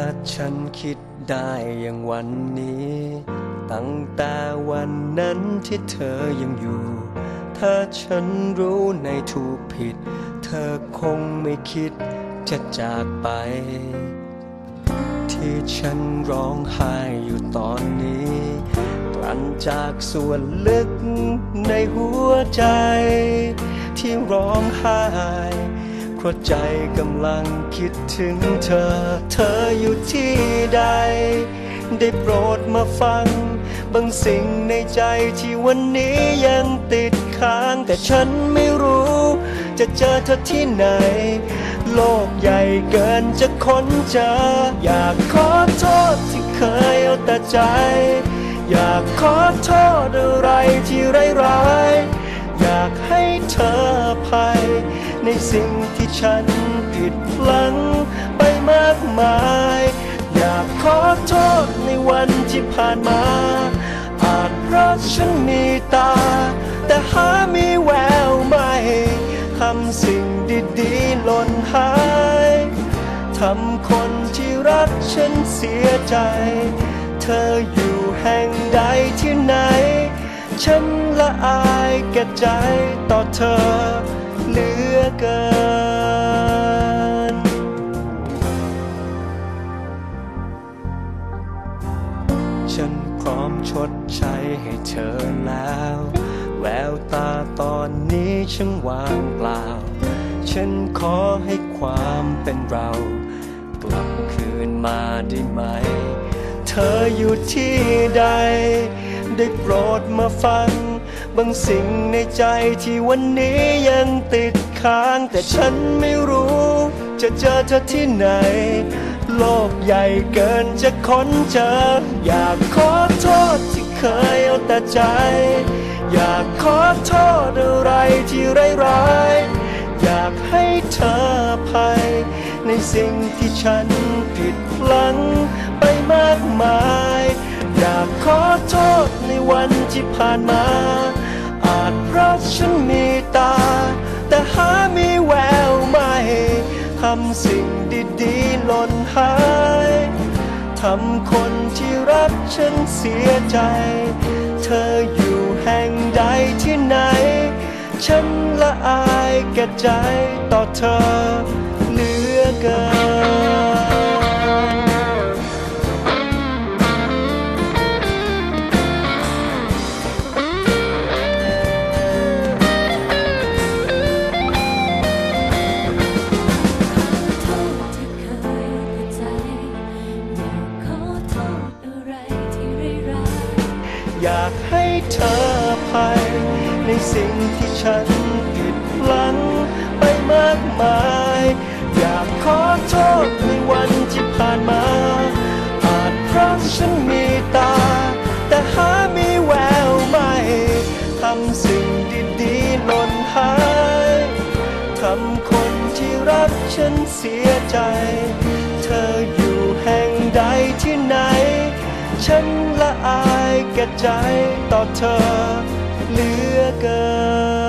ถ้าฉันคิดได้อย่างวันนี้ ตั้งแต่วันนั้นที่เธอยังอยู่ ถ้าฉันรู้ในถูกผิด เธอคงไม่คิดจะจากไป ที่ฉันร้องไห้อยู่ตอนนี้กลั่นจากส่วนลึกในหัวใจ ที่ร้องไห้ เพราะใจกำลังคิดถึงเธอ เธออยู่ที่ใด ได้โปรดมาฟัง บางสิ่งในใจที่วันนี้ยังติดค้าง แต่ฉันไม่รู้ จะเจอเธอที่ไหน โลกใหญ่เกินจะค้นเจอ อยากขอโทษที่เคยเอาแต่ใจ อยากขอโทษอะไรที่ร้ายๆอยากให้เธออภัย ในสิ่งที่ฉันผิดพลั้งไปมากมาย อยากขอโทษในวันที่ผ่านมา อาจเพราะฉันมีตา แต่หามีแววไม่ทำสิ่งดีๆหล่นหายทำคนที่รักฉันเสียใจ เธออยู่แห่งใดที่ไหน ฉันละอายแก่ใจต่อเธอ เหลือเกิน ฉันพร้อมชดใช้ให้เธอแล้ว แววตาตอนนี้ช่างว่างเปล่า ฉันขอให้ความเป็นเรา กลับคืนมาได้ไหม เธออยู่ที่ใด ได้โปรดมาฟังบางสิ่งในใจที่วันนี้ยังติด ค้างแต่ฉันไม่รู้ จะเจอเธอที่ไหน โลกใหญ่เกินจะค้นเจอ อยากขอโทษที่เคยเอาแต่ใจ อยากขอโทษอะไรที่ร้ายๆอยากให้เธอภัย ในสิ่งที่ฉันผิดพลั้งไปมากมาย อยากขอโทษในวันที่ผ่านมา อาจเพราะฉันมีตา แต่หามีแววไม่ทำสิ่งดีๆหล่นหายทำคนที่รักฉันเสียใจ เธออยู่แห่งใดที่ไหน ฉันละอายแก่ใจต่อเธอเหลือเกิน อยากให้เธอภัย ในสิ่งที่ฉันผิดพลั้งไปมากมาย อยากขอโทษในวันที่ผ่านมา อาจเพราะฉันมีตา แต่หามีแววไม่ทำสิ่งดีๆหล่นหายทำคนที่รักฉันเสียใจ เธออยู่แห่งใดที่ไหน ฉันละอายแก่ใจต่อเธอเหลือเกิน